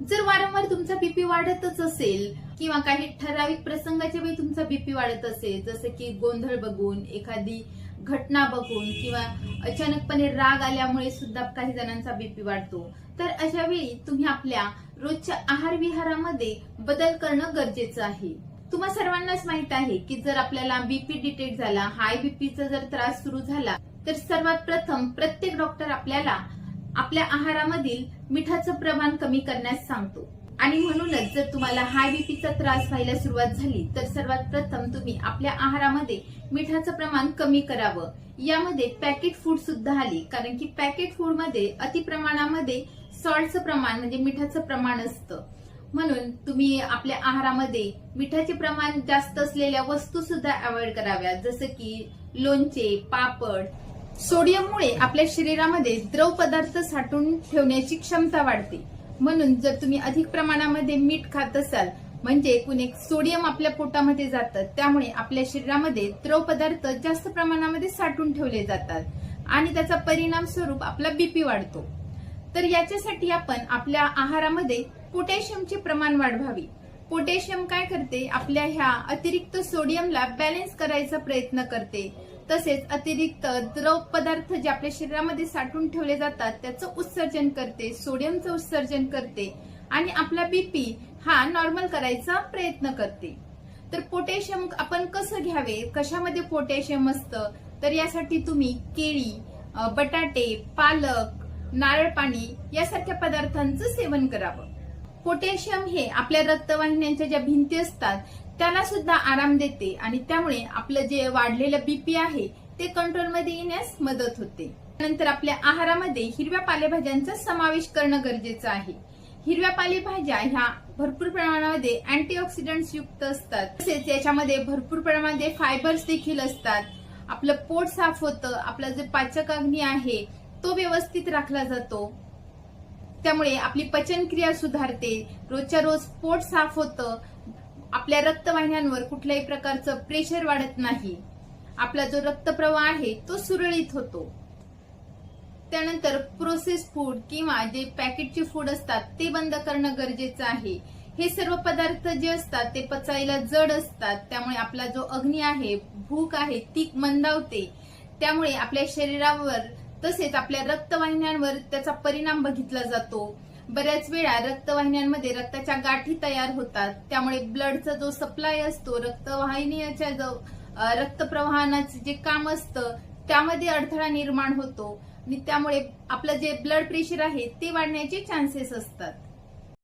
जर वारंवार तुमचा बीपी वाढतच असेल किंवा काही ठराविक प्रसंगाच्या वेळी तुमचा बीपी वाढत असेल जसं की गोंधळ बघून एखादी घटना बघून किंवा अचानकपणे राग आल्यामुळे सुद्धा काही जणांचा बीपी वाढतो तर अशा वेळी तुम्ही आपल्या रोजच्या आहार विहारामध्ये बदल करणं गरजेचं आहे. तुम्हा सर्वांनाच माहीत आहे की जर आपल्याला बीपी डिटेक्ट झाला हाय बीपीचा जर त्रास सुरू झाला तर सर्वात प्रथम प्रत्येक डॉक्टर आपल्याला आपल्या आहारामधील मिठाचं प्रमाण कमी करण्यास सांगतो. आणि म्हणूनच जर तुम्हाला हाय बीपीचा त्रास व्हायला सुरुवात झाली तर सर्वात प्रथम तुम्ही आपल्या आहारामध्ये मिठाचं प्रमाण कमी करावं. यामध्ये पॅकेट फूड सुद्धा आली कारण की पॅकेट फूडमध्ये अति प्रमाणामध्ये सॉल्टचं प्रमाण म्हणजे मिठाचं प्रमाण असतं. म्हणून तुम्ही आपल्या आहारामध्ये मिठाचे प्रमाण जास्त असलेल्या वस्तू सुद्धा अवॉइड कराव्या जसं की लोणचे पापड सोडियममुळे आपल्या शरीरामध्ये द्रव पदार्थ साठवून ठेवण्याची क्षमता वाढते. म्हणून जर तुम्ही अधिक प्रमाणामध्ये मीठ खात असाल म्हणजे एकूण एक सोडियम आपल्या पोटामध्ये जातं त्यामुळे आपल्या शरीरामध्ये द्रव पदार्थ जास्त प्रमाणामध्ये साठवून ठेवले जातात आणि त्याचा परिणाम स्वरूप आपला बीपी वाढतो. तर याच्यासाठी आपण आपल्या आहारामध्ये पोटॅशियमचे प्रमाण वाढवावे. पोटॅशियम काय करते? आपल्या ह्या अतिरिक्त सोडियमला बॅलेन्स करायचा प्रयत्न करते. तसेच अतिरिक्त द्रव पदार्थ जे आपल्या शरीरामध्ये साठवून ठेवले जातात त्याचं उत्सर्जन करते सोडियमचं उत्सर्जन करते आणि आपला बीपी हा नॉर्मल करायचा प्रयत्न करते. तर पोटॅशियम आपण कसं घ्यावे? कशामध्ये पोटॅशियम असतं? तर यासाठी तुम्ही केळी बटाटे पालक नारळ पाणी यासारख्या पदार्थांचं सेवन करावं. पोटॅशियम हे आपल्या रक्तवाहिन्यांच्या ज्या भिंती असतात त्याला सुद्धा आराम देते आणि त्यामुळे आपलं जे वाढलेलं बीपी आहे ते कंट्रोलमध्ये येण्यास मदत होते. नंतर आपल्या आहारामध्ये हिरव्या पालेभाज्यांचा समावेश करणं गरजेचं आहे. हिरव्या पालेभाज्या ह्या भरपूर प्रमाणामध्ये अँटीऑक्सिडंट्स युक्त असतात. तसेच याच्यामध्ये भरपूर प्रमाणामध्ये फायबर्स देखील असतात. आपलं पोट साफ होतं आपला जे पाचक अग्नी आहे तो व्यवस्थित राखला जातो. त्यामुळे आपली पचनक्रिया सुधारते. रोजच्या रोज पोट साफ होतं. आपल्या रक्तवाहिन्यांवर कुठल्याही प्रकारचं प्रेशर वाढत नाही. आपला जो रक्तप्रवाह आहे तो सुरळीत होतो. त्यानंतर प्रोसेस फूड किंवा जे पॅकेटचे फूड असतात ते बंद करणं गरजेचं आहे. हे सर्व पदार्थ जे असतात ते पचायला जड असतात. त्यामुळे आपला जो अग्नी आहे भूक आहे ती मंदावते. त्यामुळे आपल्या शरीरावर तसेच आपल्या रक्तवाहिन्यांवर त्याचा परिणाम बघितला जातो. बऱ्याच वेळा रक्तवाहिन्यांमध्ये रक्ताच्या गाठी तयार होतात. त्यामुळे ब्लडचा जो सप्लाय असतो रक्तवाहिनीच्या जो अ, जे काम असतं त्यामध्ये अडथळा निर्माण होतो. आणि त्यामुळे आपलं जे ब्लड प्रेशर आहे ते वाढण्याचे चान्सेस असतात.